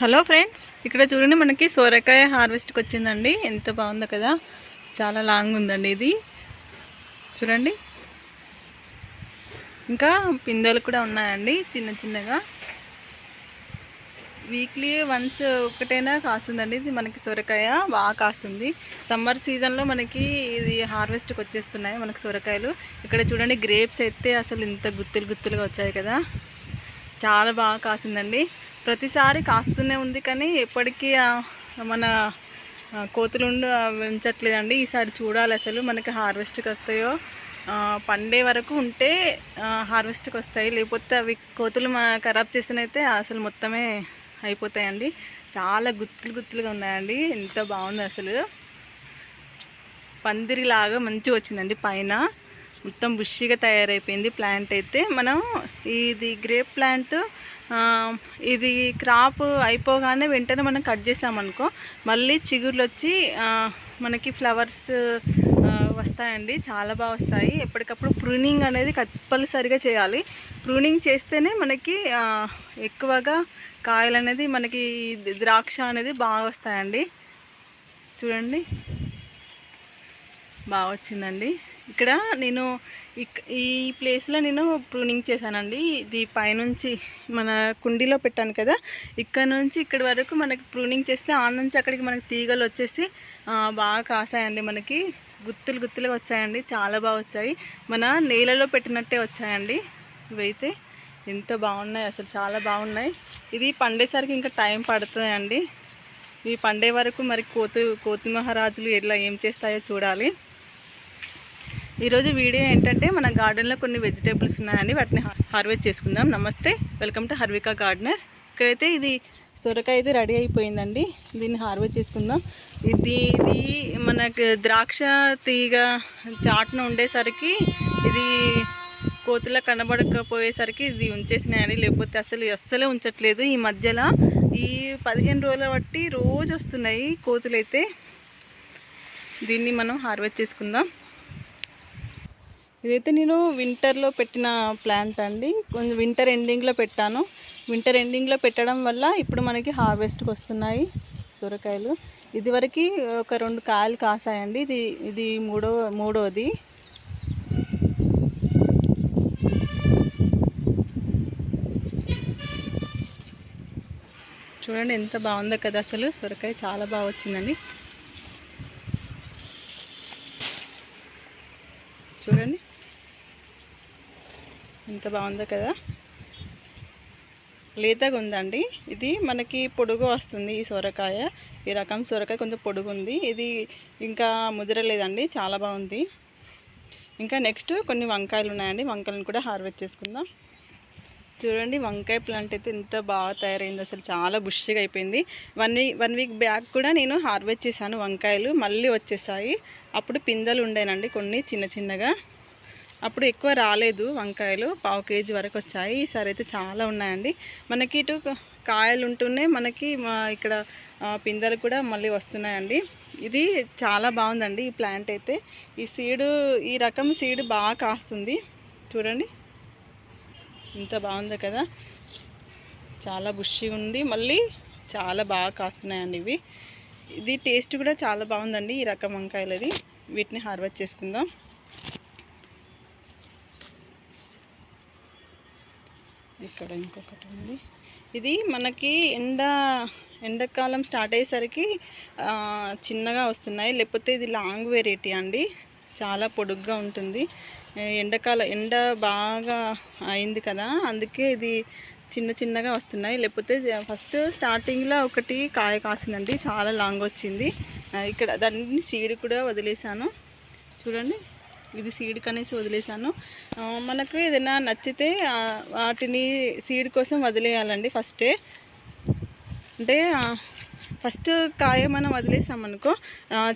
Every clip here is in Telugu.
హలో ఫ్రెండ్స్ ఇక్కడ చూడండి మనకి సోరకాయ హార్వెస్ట్కి వచ్చిందండి. ఎంత బాగుందో కదా. చాలా లాంగ్ ఉందండి ఇది. చూడండి. ఇంకా పిందెలు కూడా ఉన్నాయండి చిన్న చిన్నగా. వీక్లీ వన్స్ ఒకటైనా కాస్తుందండి ఇది మనకి సొరకాయ బాగా కాస్తుంది. సమ్మర్ సీజన్లో మనకి ఇది హార్వెస్ట్కి వచ్చేస్తున్నాయి మనకి సొరకాయలు. ఇక్కడ చూడండి గ్రేప్స్ అయితే అసలు ఇంత గుత్తులు గుత్తులుగా వచ్చాయి కదా. చాలా బాగా కాసిందండి. ప్రతిసారి కాస్తూనే ఉంది కానీ ఎప్పటికీ మన కోతులు ఉండి ఉంచట్లేదండి ఈసారి చూడాలి అసలు మనకి హార్వెస్ట్కి వస్తాయో పండే వరకు ఉంటే హార్వెస్ట్కి వస్తాయి లేకపోతే అవి కోతులు మా ఖరాబ్ చేసినైతే అసలు మొత్తమే అయిపోతాయండి. చాలా గుత్తులు గుత్తులుగా ఉన్నాయండి. ఎంత బాగుంది అసలు. పందిరిలాగా మంచిగా వచ్చిందండి పైన. మొత్తం బుష్గా తయారైపోయింది ప్లాంట్ అయితే. మనం ఇది గ్రేప్ ప్లాంట్ ఇది క్రాప్ అయిపోగానే వెంటనే మనం కట్ చేసామనుకో మళ్ళీ చిగుర్లు వచ్చి మనకి ఫ్లవర్స్ వస్తాయండి. చాలా బాగా వస్తాయి. ఎప్పటికప్పుడు ప్రూనింగ్ అనేది కంపల్సరిగా చేయాలి. ప్రూనింగ్ చేస్తేనే మనకి ఎక్కువగా కాయలు అనేది మనకి ద్రాక్ష అనేది బాగా వస్తాయండి. చూడండి. బాగా వచ్చిందండి. ఇక్కడ నేను ఇక్ ఈ ప్లేస్లో నేను ప్రూనింగ్ చేశానండి. ఇది పైనుంచి మన కుండీలో పెట్టాను కదా ఇక్కడ నుంచి ఇక్కడ వరకు మనకి ప్రూనింగ్ చేస్తే ఆ నుంచి అక్కడికి మనకి తీగలు వచ్చేసి బాగా కాసాయండి మనకి. గుత్తులు గుత్తులుగా వచ్చాయండి చాలా బాగా వచ్చాయి. మన నేలలో పెట్టినట్టే వచ్చాయండి. ఇవైతే ఎంత బాగున్నాయి అసలు చాలా బాగున్నాయి. ఇది పండేసరికి ఇంకా టైం పడుతుందండి. ఇవి పండే వరకు మరి కోతు కోతి మహారాజులు ఎట్లా ఏం చేస్తాయో చూడాలి. ఈరోజు వీడియో ఏంటంటే మన గార్డెన్లో కొన్ని వెజిటేబుల్స్ ఉన్నాయని వాటిని హార్వెస్ట్ చేసుకుందాం. నమస్తే వెల్కమ్ టు హర్వికా గార్డెనర్. ఇక్కడైతే ఇది సొరకాయ అయితే రెడీ అయిపోయిందండి. దీన్ని హార్వెస్ట్ చేసుకుందాం. ఇది ఇది మనకు ద్రాక్ష తీగ చాటున ఉండేసరికి ఇది కోతుల కనబడకపోయేసరికి ఇది ఉంచేసినాయని లేకపోతే అసలు అస్సలే ఉంచట్లేదు. ఈ మధ్యలో ఈ పదిహేను రోజుల బట్టి రోజు వస్తున్నాయి కోతులైతే. దీన్ని మనం హార్వెస్ట్ చేసుకుందాం. ఇదైతే నేను వింటర్లో పెట్టిన ప్లాంట్ అండి. కొంచెం వింటర్ ఎండింగ్లో పెట్టాను. వింటర్ ఎండింగ్లో పెట్టడం వల్ల ఇప్పుడు మనకి హార్వెస్ట్కి వస్తున్నాయి సొరకాయలు. ఇదివరకు ఒక రెండు కాయలు కాసాయండి. ఇది ఇది మూడో మూడోది. చూడండి ఎంత బాగుందో కదా అసలు. సొరకాయ చాలా బాగా వచ్చిందండి. చూడండి. ఎంత బాగుందో కదా. లేతగా ఉందండి ఇది మనకి పొడుగు వస్తుంది ఈ సొరకాయ. ఈ రకం సొరకాయ కొంచెం పొడుగు ఉంది ఇది ఇంకా ముదిరలేదండి చాలా బాగుంది. ఇంకా నెక్స్ట్ కొన్ని వంకాయలు ఉన్నాయండి. వంకాయలను కూడా హార్వెస్ట్ చేసుకుందాం. చూడండి వంకాయ ప్లాంట్ అయితే ఎంత బాగా తయారైంది. అసలు చాలా బుష్గా అయిపోయింది. One week one week back కూడా నేను హార్వెస్ట్ చేశాను వంకాయలు. మళ్ళీ వచ్చేసాయి. అప్పుడు పిందెలు ఉండేనండి కొన్ని చిన్న చిన్నగా. అప్పుడు ఎక్కువ రాలేదు వంకాయలు. పావు కేజీ వరకు వచ్చాయి. ఈసారి అయితే చాలా ఉన్నాయండి. మనకి ఇటు కాయలు ఉంటూనే మనకి మా ఇక్కడ పిందెలు కూడా మళ్ళీ వస్తున్నాయండి. ఇది చాలా బాగుందండి ఈ ప్లాంట్ అయితే. ఈ సీడు ఈ రకం సీడ్ బాగా కాస్తుంది. చూడండి. ఇంత బాగుందో కదా. చాలా బుషిగా ఉంది. మళ్ళీ చాలా బాగా కాస్తున్నాయండి ఇవి. ఇది టేస్ట్ కూడా చాలా బాగుందండి ఈ రకం వంకాయలది. వీటిని హార్వెస్ట్ చేసుకుందాం. ఇక్కడ ఇంకొకటి ఉంది. ఇది మనకి ఎండ ఎండాకాలం స్టార్ట్ అయ్యేసరికి చిన్నగా వస్తున్నాయి. లేకపోతే ఇది లాంగ్ వెరైటీ అండి. చాలా పొడుగ్గా ఉంటుంది. ఎండాకాల ఎండ బాగా అయింది కదా అందుకే ఇది చిన్న చిన్నగా వస్తున్నాయి. లేకపోతే ఫస్ట్ స్టార్టింగ్లో ఒకటి కాయ కాసిందండి. చాలా లాంగ్ వచ్చింది. ఇక్కడ దాన్ని సీడ్ కూడా వదిలేసాను. చూడండి. ఇది సీడ్ కనేసి వదిలేసాను. మనకు ఏదైనా నచ్చితే వాటిని సీడ్ కోసం వదిలేయాలండి ఫస్టే అంటే ఫస్ట్ కాయ మనం వదిలేసామనుకో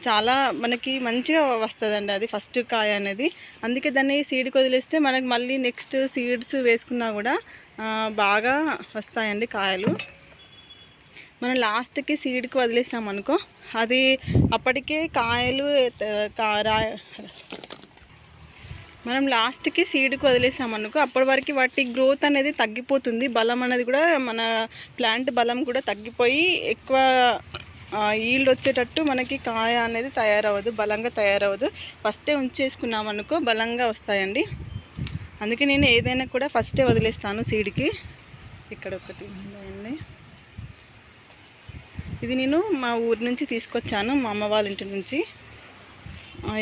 చాలా మనకి మంచిగా వస్తుందండి అది ఫస్ట్ కాయ అనేది. అందుకే దాన్ని సీడ్కి వదిలేస్తే మనకి మళ్ళీ నెక్స్ట్ సీడ్స్ వేసుకున్నా కూడా బాగా వస్తాయండి కాయలు. మనం లాస్ట్కి సీడ్కి వదిలేసామనుకో అది అప్పటికే కాయలు రా మనం లాస్ట్కి సీడ్కి వదిలేసామనుకో అప్పటి వరకు వాటి గ్రోత్ అనేది తగ్గిపోతుంది. బలం అనేది కూడా మన ప్లాంట్ బలం కూడా తగ్గిపోయి ఎక్కువ ఈల్డ్ వచ్చేటట్టు మనకి కాయ అనేది తయారవ్వదు బలంగా తయారవ్వదు. ఫస్టే ఉంచేసుకున్నాం అనుకో బలంగా వస్తాయండి. అందుకే నేను ఏదైనా కూడా ఫస్టే వదిలేస్తాను సీడ్కి. ఇక్కడ ఒకటి ఉన్నాయండి ఇది నేను మా ఊరి నుంచి తీసుకొచ్చాను మా అమ్మ వాళ్ళ ఇంటి నుంచి.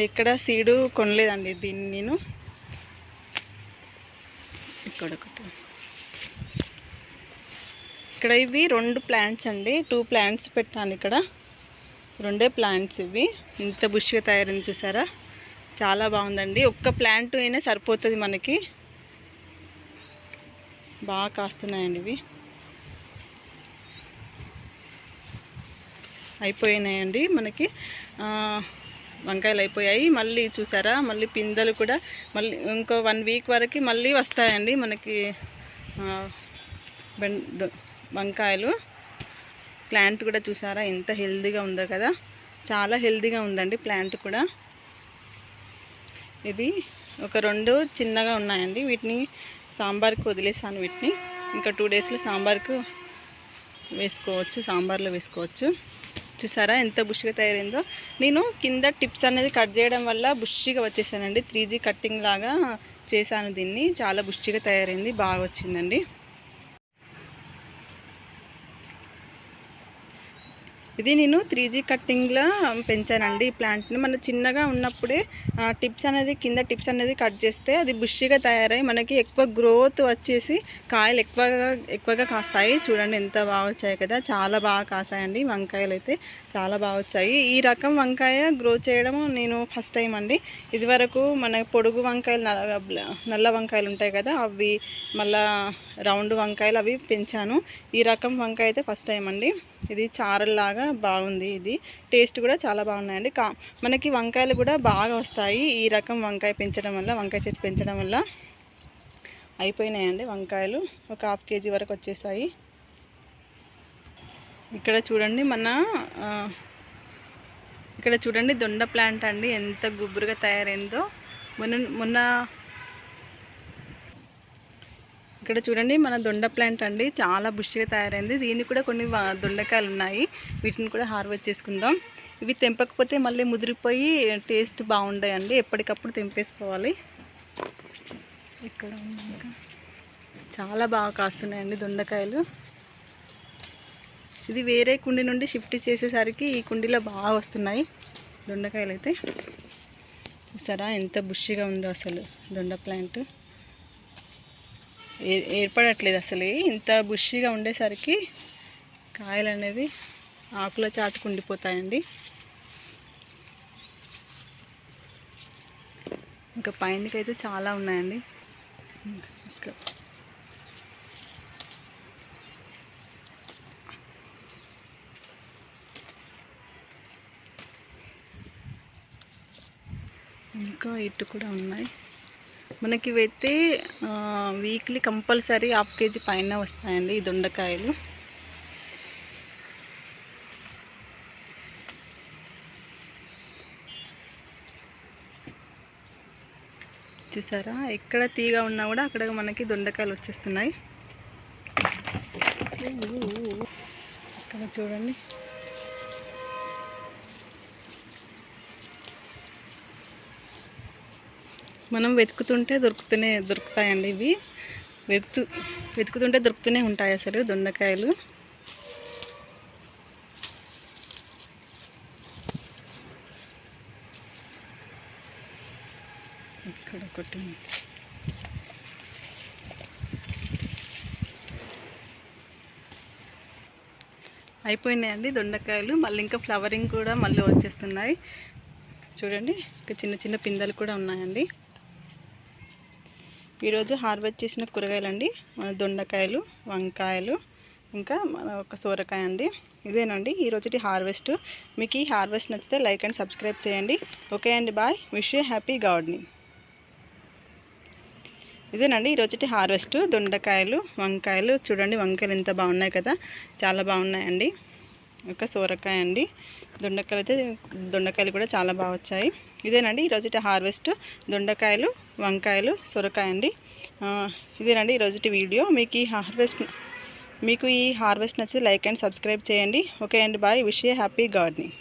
ఎక్కడ సీడు కొనలేదండి దీన్ని నేను. ఇక్కడ ఒకటి. ఇక్కడ ఇవి రెండు ప్లాంట్స్ అండి. టూ ప్లాంట్స్ పెట్టాను ఇక్కడ. రెండే ప్లాంట్స్ ఇవి. ఇంత బుష్గా తయారైంది చూసారా? చాలా బాగుందండి. ఒక్క ప్లాంట్ అయినా సరిపోతుంది మనకి. బాగా కాస్తున్నాయండి ఇవి. అయిపోయినాయండి మనకి. వంకాయలు అయిపోయాయి. మళ్ళీ చూసారా? మళ్ళీ పిందెలు కూడా మళ్ళీ ఇంకో వన్ వీక్ వరకు మళ్ళీ వస్తాయండి మనకి వంకాయలు. ప్లాంట్ కూడా చూసారా? ఎంత హెల్దీగా ఉందో కదా? చాలా హెల్దీగా ఉందండి ప్లాంట్ కూడా. ఇది ఒక రెండు చిన్నగా ఉన్నాయండి. వీటిని సాంబార్కి వదిలేసాను వీటిని. ఇంకా టూ డేస్లో సాంబార్కు వేసుకోవచ్చు సాంబార్లో వేసుకోవచ్చు. చూసారా ఎంత బుష్గా తయారైందో. నేను కింద టిప్స్ అనేది కట్ చేయడం వల్ల బుష్గా వచ్చేసానండి. త్రీ జీ కట్టింగ్ లాగా చేశాను దీన్ని. చాలా బుష్గా తయారైంది. బాగా వచ్చిందండి. ఇది నేను త్రీ జీ కట్టింగ్లో పెంచానండి ఈ ప్లాంట్ని. మన చిన్నగా ఉన్నప్పుడే ఆ, టిప్స్ అనేది కింద టిప్స్ అనేది కట్ చేస్తే అది బుష్గా తయారై మనకి ఎక్కువ గ్రోత్ వచ్చేసి కాయలు ఎక్కువగా ఎక్కువగా కాస్తాయి. చూడండి ఎంత బాగా వచ్చాయి కదా. చాలా బాగా కాసాయండి వంకాయలు అయితే చాలా బాగా వచ్చాయి. ఈ రకం వంకాయ గ్రో చేయడం నేను ఫస్ట్ టైం అండి. ఇదివరకు మన పొడుగు వంకాయలు నల్ల నల్ల వంకాయలు ఉంటాయి కదా అవి మళ్ళా రౌండ్ వంకాయలు అవి పెంచాను. ఈ రకం వంకాయ అయితే ఫస్ట్ టైం అండి. ఇది చారల్లాగా బాగుంది ఇది. టేస్ట్ కూడా చాలా బాగున్నాయండి. కా మనకి వంకాయలు కూడా బాగా వస్తాయి. ఈ రకం వంకాయ పెంచడం వల్ల వంకాయ చెట్టు పెంచడం వల్ల అయిపోయినాయండి వంకాయలు. ఒక హాఫ్ కేజీ వరకు వచ్చేసాయి. ఇక్కడ చూడండి మన ఇక్కడ చూడండి దొండ ప్లాంట్ అండి. ఎంత గుబురుగా తయారైందో. మొన్న మొన్న ఇక్కడ చూడండి మన దొండ ప్లాంట్ అండి. చాలా బుష్గా తయారైంది. దీనికి కూడా కొన్ని దొండకాయలు ఉన్నాయి వీటిని కూడా హార్వెస్ట్ చేసుకుందాం. ఇవి తెంపకపోతే మళ్ళీ ముదిరిపోయి టేస్ట్ బాగుంటాయండి ఎప్పటికప్పుడు తెంపేసుకోవాలి. ఇక్కడ చాలా బాగా కాస్తున్నాయండి దొండకాయలు. ఇది వేరే కుండి నుండి షిఫ్ట్ చేసేసరికి ఈ కుండీలో బాగా వస్తున్నాయి దొండకాయలు అయితే చూసారా ఎంత బుష్గా ఉందో అసలు దొండ ప్లాంట్. ఏర్పడట్లేదు అసలు. ఇంత బుషిగా ఉండేసరికి కాయలు అనేది ఆకుల చాటుకు ఉండిపోతాయండి ఇంకా పైనకైతే చాలా ఉన్నాయండి. ఇంకా ఇంకా ఇటు కూడా ఉన్నాయి. మనకి ఇవైతే వీక్లీ కంపల్సరీ హాఫ్ కేజీ పైన వస్తాయండి ఈ దొండకాయలు. చూసారా? ఎక్కడ తీగ ఉన్నా కూడా అక్కడ మనకి దొండకాయలు వచ్చేస్తున్నాయి. ఇక్కడ చూడండి. మనం వెతుకుతుంటే దొరుకుతూనే దొరుకుతాయండి ఇవి. వెతుకు వెతుకుతుంటే దొరుకుతూనే ఉంటాయి అసలు దొండకాయలు. ఇక్కడ ఒకటి. అయిపోయినాయండి దొండకాయలు. మళ్ళీ ఇంకా ఫ్లవరింగ్ కూడా మళ్ళీ వచ్చేస్తున్నాయి. చూడండి ఇంకా చిన్న చిన్న పిందెలు కూడా ఉన్నాయండి. ఈరోజు హార్వెస్ట్ చేసిన కూరగాయలండి. మన దొండకాయలు వంకాయలు ఇంకా మన ఒక సోరకాయ అండి. ఇదేనండి ఈరోజుటి హార్వెస్ట్. మీకు ఈ హార్వెస్ట్ నచ్చితే లైక్ అండ్ సబ్స్క్రైబ్ చేయండి. ఓకే అండి bye. Wish you happy gardening. ఇదేనండి ఈరోజుటి హార్వెస్ట్. దొండకాయలు వంకాయలు. చూడండి వంకాయలు ఎంత బాగున్నాయి కదా. చాలా బాగున్నాయండి. ఒక సోరకాయ అండి. దొండకాయలు అయితే దొండకాయలు కూడా చాలా బాగా వచ్చాయి. ఇదేనండి ఈరోజుటి హార్వెస్ట్ దొండకాయలు వంకాయలు సొరకాయ అండి. ఇదేనండి ఈరోజుటి వీడియో. మీకు ఈ హార్వెస్ట్ మీకు ఈ హార్వెస్ట్ నచ్చితే లైక్ అండ్ సబ్స్క్రైబ్ చేయండి. ఓకే అండి bye. Wish a happy gardening.